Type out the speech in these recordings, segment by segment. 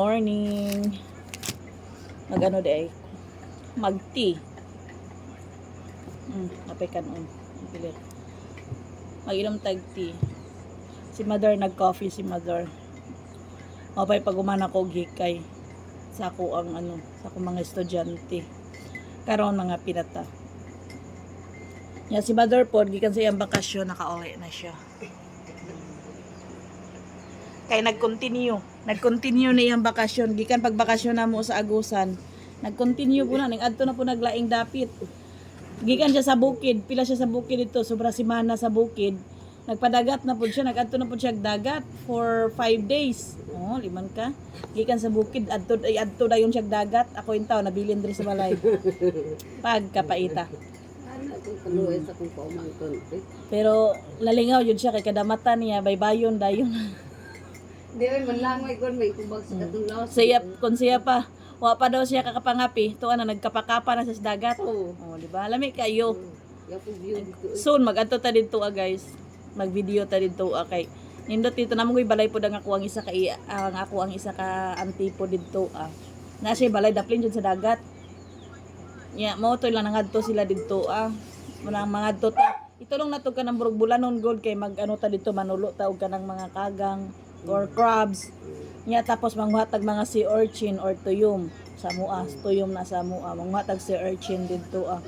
morning. Mag ano day? Mag tea. Mm, napay kanon. Ang pilit. Mag-inom tag tea. Si mother nag-coffee si mother. Mapay pag umana ko gikay sa ako ang ano, sa ako mga estudyante. Karon mga pinata. Ya si mother pod gikan sa iyang bakasyon nakauli na siya. Kay nag-continue. Nag-continue na iyang bakasyon. Gikan pag bakasyon na mo sa Agusan. Nag-continue po na. Nag-adto na po naglaing dapit. Gikan siya sa bukid. Pila siya sa bukid dito. Sobra simana sa bukid. Nagpadagat na po siya. Nag-adto na po siya dagat for 5 days. Oh, liman ka. Gikan sa bukid. Adto, ay, adto na yung siya dagat. Ako yung tao. Nabilin diri sa balay. Pagkapaita. Ano. Eh, Pero lalingaw yun siya. Kay kadamata niya. Baybayon dayon. Di ay manlangoy kon may kubag sa katong lawas. Siya, kung siya pa, wa pa daw siya kakapangapi, to ano, nagkapakapa na sa dagat. Oo. Oh, di ba? Lami kayo. Dito. Soon, mag-adto ta dito ah, guys. Mag-video ta dito ah, kay. Nindot dito na mga balay po ang ako ang isa ka ang ako ang isa ka antipo dito ah. Na siya balay daplin jud sa dagat. Ya, mo to lang nangadto sila dito ah. Manang mga adto ta. Ito lang nato ka ng burog bulanon gold kay mag ano ta dito manulo ta og kanang mga kagang or crabs. Nya tapos manghatag mga sea urchin or tuyom sa mua, tuyom na sa mua. Manghatag sea urchin dito ah.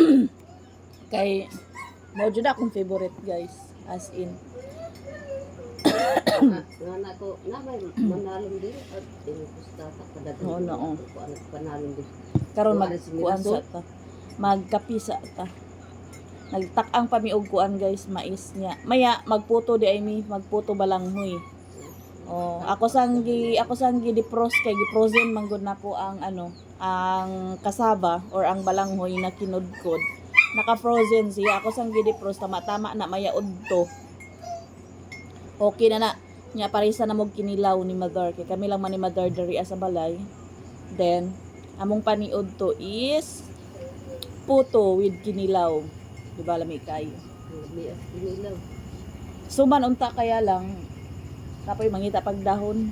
kay mo jud akong favorite guys as in Nga na ko na may manalong din at inupusta ta padagan. Oo, na, oo. Ko ano panalong din. karon Kuha mag na si kuan Miraso. sa ta magkapi sa ta nagtak-ang pamiog kuan guys mais niya. Maya magputo di ay mi magputo balanghoy. Oh ako sang gi ako sang gi dipros kay giprozen manggod nako ang ano ang kasaba or ang balanghoy na kinudkod. Naka-frozen siya. Ako sang gi dipros tama-tama na maya udto. Okay na na. Nya parisa na mo kinilaw ni mother kay kami lang man ni mother diri sa balay. Then among paniod to is puto with kinilaw di ba lami kayo inilaw. suman unta kaya lang kapoy mangita pag dahon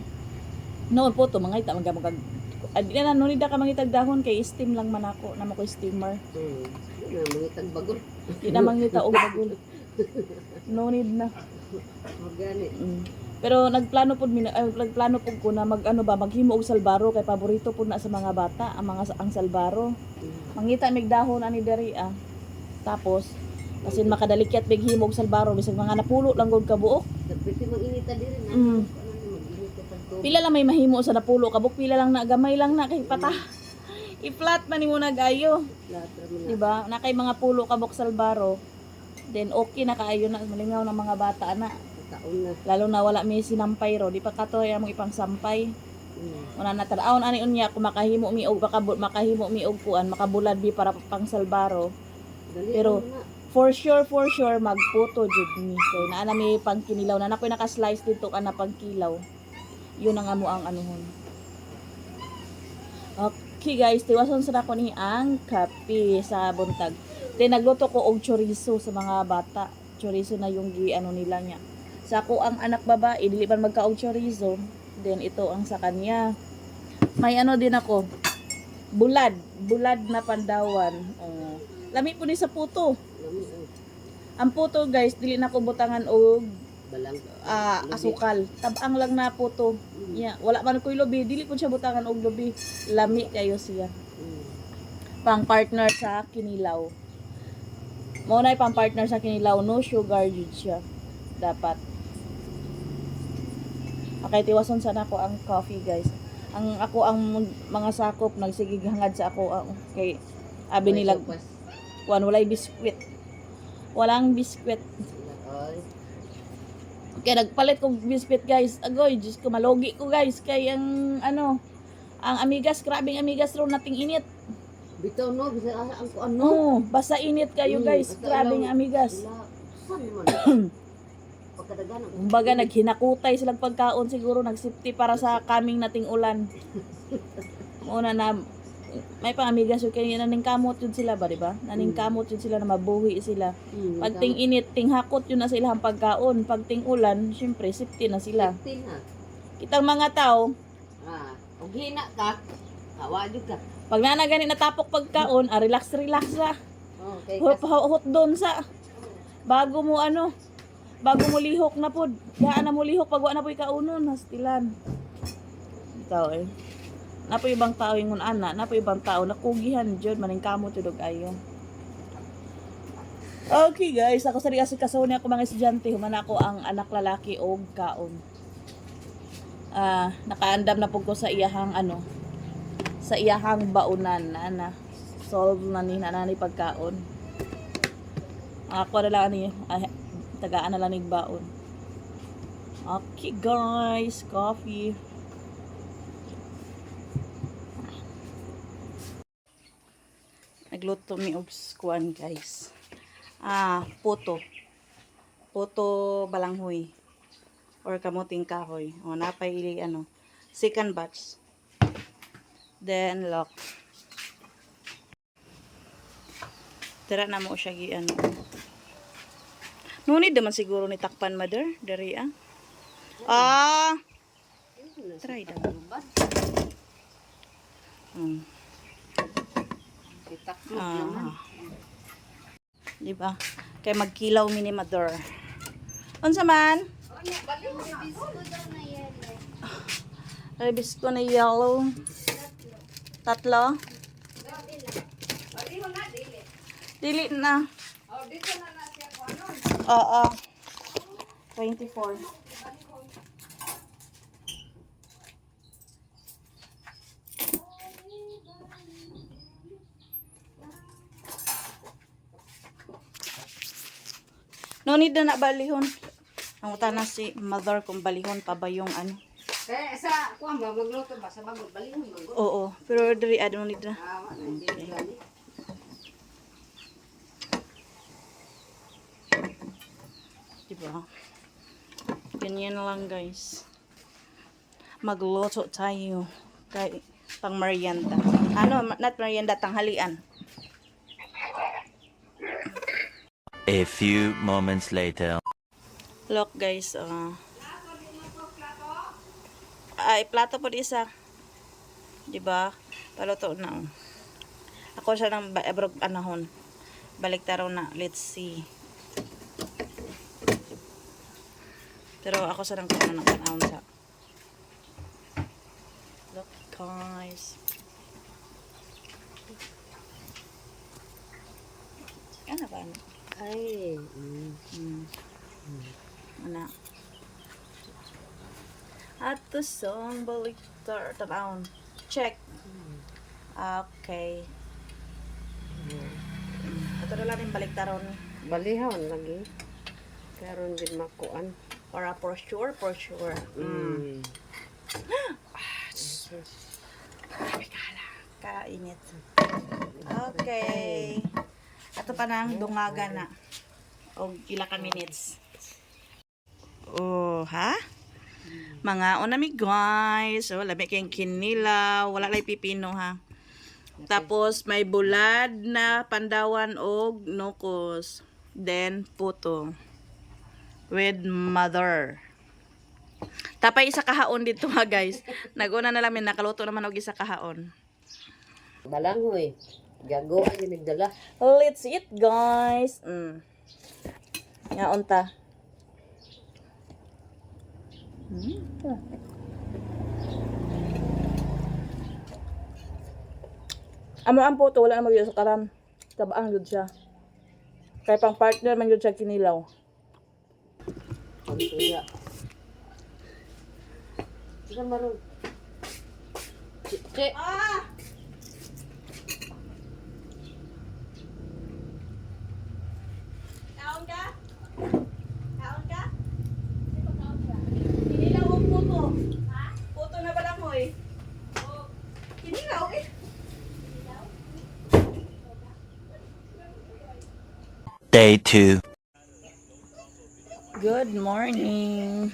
noon puto mangita magka magkag adi na no nida ka mangitag dahon kay steam lang man ako na mo ko steamer Hmm. Na mga tagbagol. di na mangita og bagul no need na Magani. Mm. Pero nagplano pud min ay, nagplano pud ko na mag ano ba maghimo og salbaro kay paborito pud na sa mga bata ang mga ang salbaro. Hmm. Mangita mig dahon ani diri ah. Tapos kasi makadalikyat mig himo og salbaro bisag mga napulo lang gud kabuok. Pwede mag-inita din na. Mm. Pila lang may mahimo sa napulo kabuk pila lang na gamay lang na kay pata. I-flat man nimo na gayo. Lahat raman na. Di ba? Na kay mga pulo kabuk salbaro. Then okay na kaayo na malingaw ng mga bata na. Lalo na wala may sinampay ro, di pa katoy among ipang sampay. Hmm. Una na tadaon ani unya kung makahimo mi og makabul makahimo mi og kuan makabulad bi para pang salbaro. Pero-. For sure, for sure magputo jud ni. Kay naa na mi pang kinilaw na nakoy naka-slice dito ka na pang kilaw. Yun ang amo ang anuhon. Okay guys, tiwason sa nako ni ang kape sa buntag. Then nagluto ko og chorizo sa mga bata. Chorizo na yung gi ano nila niya. Sa ako ang anak babae, dili pa magka og chorizo. Then ito ang sa kanya. May ano din ako. Bulad, bulad na pandawan. Oh. Lami po ni sa puto. Lami ang Ang puto guys, dili na ko butangan og balang. ah, Lubi. asukal. Tabang lang na puto. Mm. Yeah, wala man ko'y lubi, dili ko siya butangan og lubi. Lami kayo siya. Hmm. Pang partner sa kinilaw. Mo na pang partner sa kinilaw, no sugar jud siya. Dapat. Okay, tiwason sana ko ang coffee guys. Ang ako ang mga sakop nagsigig hangad sa ako ang kay abi nila Ay, kuan walay biskwit. Walang biskwit. Ay. Kaya nagpalit kong biscuit guys. Agoy, Diyos ko, malogi ko guys. Kaya ang ano, ang amigas, grabing amigas ro nating init. Bitaw no, bisa asa ang kuan no. No, basta init kayo Mm, guys. basta Grabing amigas. Kumbaga naghinakutay silang pagkaon siguro nagsipti para sa kaming nating ulan. Una na may pang amigas yun kaya naning kamot yun sila ba, di ba? Naning kamot yun sila na mabuhi sila. Hmm, Pag ting init, ting hakot yun na sila ang pagkaon. Pag ting ulan, syempre, sipti na sila. Tin ha. Kitang mga tao, Ah, og hina ka. Hawa jud ka. pag na gani natapok pagkaon, ah, relax relax sa. Oh, kay Hot, kas. hot doon sa. Bago mo ano, bago mo lihok na pod. Daan na mo lihok pag wa na po'y kaunon, hastilan. Ikaw eh. Napo ibang tao yung ana, napo ibang tao nakugihan jud maning kamo tudog ayo. Okay guys, ako sa kasi kaso niya ako mga estudyante, human ako ang anak lalaki og kaon. Ah, nakaandam na pug ko sa iyahang ano, sa iyahang baunan na na solve na ni nanay pagkaon. Ako na lang ni ah, tagaan na lang nig baon. Okay guys, coffee. Nagluto mi og guys. Ah, puto. Puto balanghoy or kamuting kahoy. O napay ili ano, second batch. Then lock. Tira na mo siya gi ano. Nunid naman siguro ni takpan mother, dari ah. Ah, try daw. Hmm. Ah. Di ba? Kaya magkilaw mi ni mother. Unsa man? Rebis ko na yellow. Tatlo? Dili na. Oo. 24. No need na na balihon. Ang utana si mother kung balihon pa ba yung ano. Kaya sa kuan ba magluto ba sa bagot balihon bagot. Oo. Pero diri I don't need na. Ah, gani. Diba? Ganyan lang guys. Magluto tayo. Kay pang merienda. Ano, not merienda, tanghalian. A few moments later. Look guys, uh, ay plato po isa. 'Di ba? Paluto na. oh. Ako siya ng ba- ebrog anahon. Balik taro na. Let's see. Pero ako sa ng kano ng panahon sa. Look guys. Ano ba? Ano? Ay, mm. Hmm. Ana. At the song balik tar taon. Check. Okay. Ito na lang yung balik taron. balihon lagi. Karon din makuan. Para for sure, for sure. Mm. Mm. Kainit. Okay. Ato pa nang dungaga na. O ila ka minutes. Oh, ha? Mga unami guys. So, labi kayong kinilaw. Wala lay pipino ha. Tapos may bulad na pandawan og nukos. Then puto. With mother. Tapay isa kahaon dito ha guys. Naguna na namin nakaluto naman og isa kahaon. Balangoy. Gago ay nagdala. Let's eat, guys. Mm. Nga unta. Mm. Amo ang puto, wala na magyud sa karam. Tabaang yun siya. Kaya pang partner man yun siya kinilaw. Ang tuya. Sige maron. Che. Ah! Kaon ka? Kaon ka? Kinilaw ang puto. Ha? Puto na ba mo eh? Kinilaw eh. Day 2. Good morning.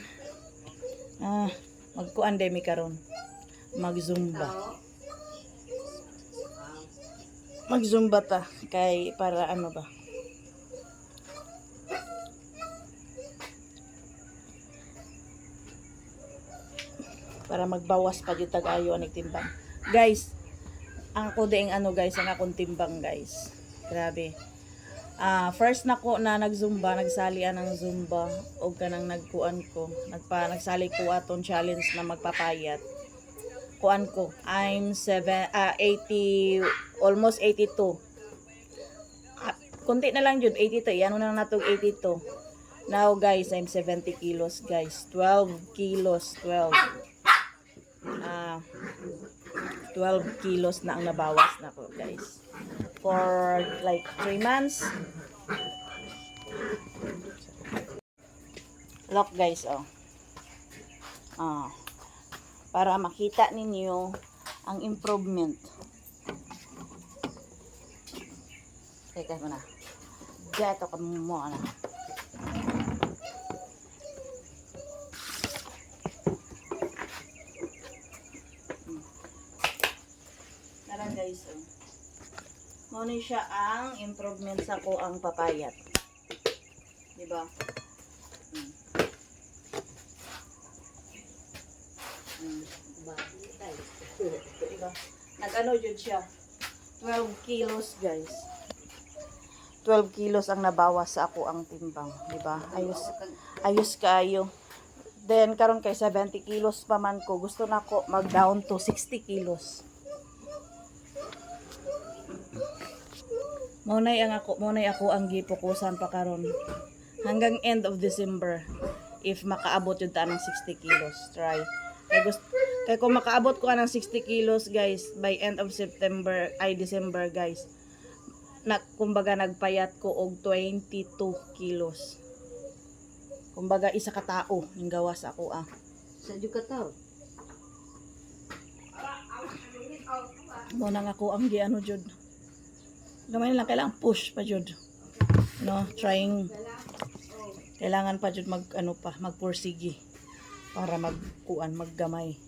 Ah, magkuan day mi karon. Magzumba. Magzumba ta kay para ano ba? para magbawas pa jud tag-ayo aning timbang. Guys, ang ako ding ano guys, ang akong timbang guys. Grabe. Ah, first na ko na nagzumba, nagsalian ng zumba o kanang nagkuan ko. Nagpa nagsali ko aton challenge na magpapayat. Kuan ko, I'm 7 ah 80 almost 82. Ah, konti na lang jud 82, ano na natog 82. Now guys, I'm 70 kilos guys. 12 kilos, 12. Ah 12 kilos na ang nabawas na ko guys. For like 3 months. Look guys, oh. Ah. Para makita ninyo ang improvement. Teka mo na. Diyan ito ka mo na. Tara guys, oh. Muna siya ang improvement sa ko ang papayat. Diba? Mm. Mm. Bago tayo. Diba? Nag-ano yun siya? 12 kilos, guys. 12 kilos ang nabawas sa ako ang timbang. Diba? Ayos, ayos kayo. Then, karon kay 70 kilos pa man ko. Gusto na ko mag-down to 60 kilos. Munay ang ako, munay ako ang gipukusan pa karon hanggang end of December if makaabot yun ta ng 60 kilos. Try. Kay gusto kay kung makaabot ko ng 60 kilos guys by end of September ay December guys. Na kumbaga nagpayat ko og 22 kilos. Kumbaga isa ka tao yung gawas ako ah. Sa Yucatan. Mo nang ako ang giano jud. Gamay lang kailangan push pa jud. No, trying kailangan pa jud mag ano pa, magpursigi para magkuan, maggamay.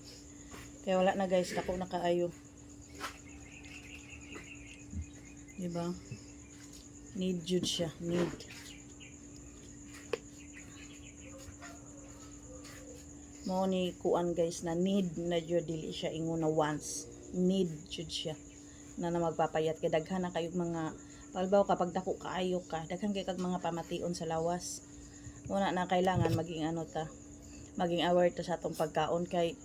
Kaya wala na guys, ako na kaayo. Diba? Need jud siya, need. Mo ni kuan guys na need na jud dili siya ingon na once. Need jud siya na na magpapayat kay daghan na kayong mga palbaw kapag dako kaayo ka daghan kay kag mga pamation sa lawas muna na kailangan maging ano ta maging aware ta sa atong pagkaon kay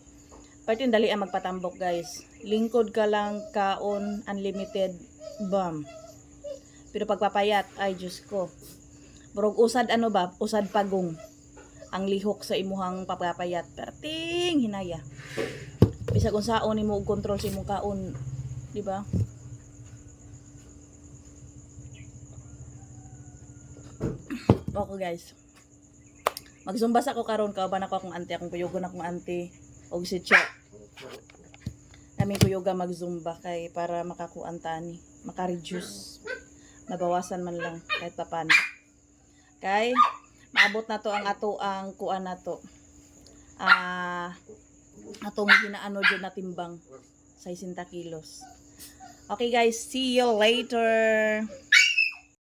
Pwede dali ang magpatambok guys. Lingkod ka lang kaon unlimited bam. Pero pagpapayat ay Diyos ko. Burog usad ano ba? Usad pagong. Ang lihok sa imuhang papapayat. Perting hinaya. Bisa kung saon nimo og control sa imong kaon, di ba? Okay guys. Magzumbas ako karon kauban ako akong auntie, akong kuyogon akong auntie og si Cho. Kami kuyoga magzumba kay para makakuan tani, maka-reduce. Mabawasan man lang kahit papaano. Kay maabot na to ang ato ang kuan na to. Ah atong ginaano dyan na timbang sa 60 kilos. Okay guys, see you later.